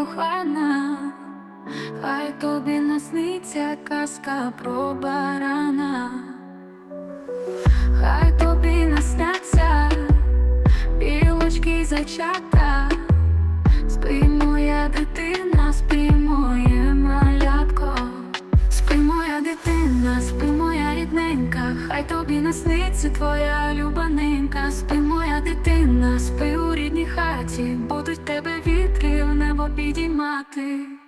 кохана, хай тобі насниться казка про барана, хай тобі насняться білочки й зайчата, спи моя дитина, спи моє малятко, спи моя дитина, спи моя рідненька, хай тобі насниться твоя любаненька, спи моя дитина, підіймати.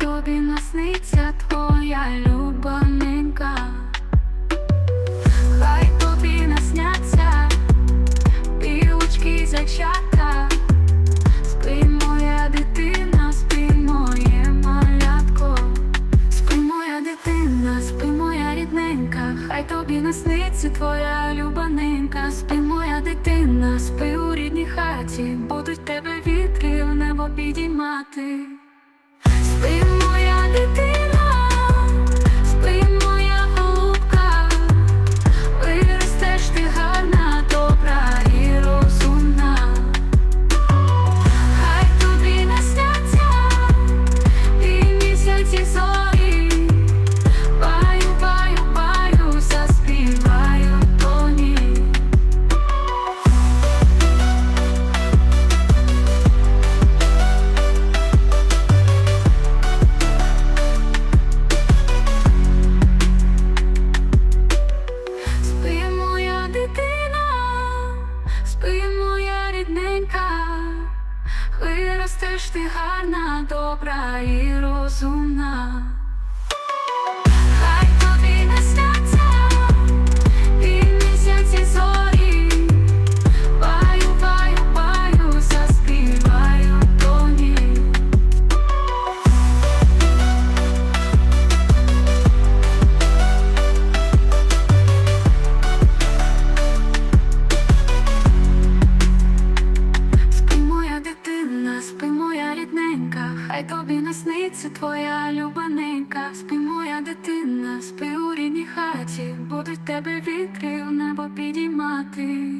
Тобі насниться твоя любаненька, хай тобі насняться білочки зайчата, спи моя дитина, спи моє малятко, спи моя дитина, спи моя рідненька, хай тобі насниться твоя любаненька, спи моя дитина, спи у рідній хаті, будуть тебе вітри в небо підіймати. Виростеш ти гарна, добра і розумна. Рідненька, хай тобі насниться твоя любаненька, спи моя дитина, спи у рідній хаті, будуть тебе вітри в небо підіймати.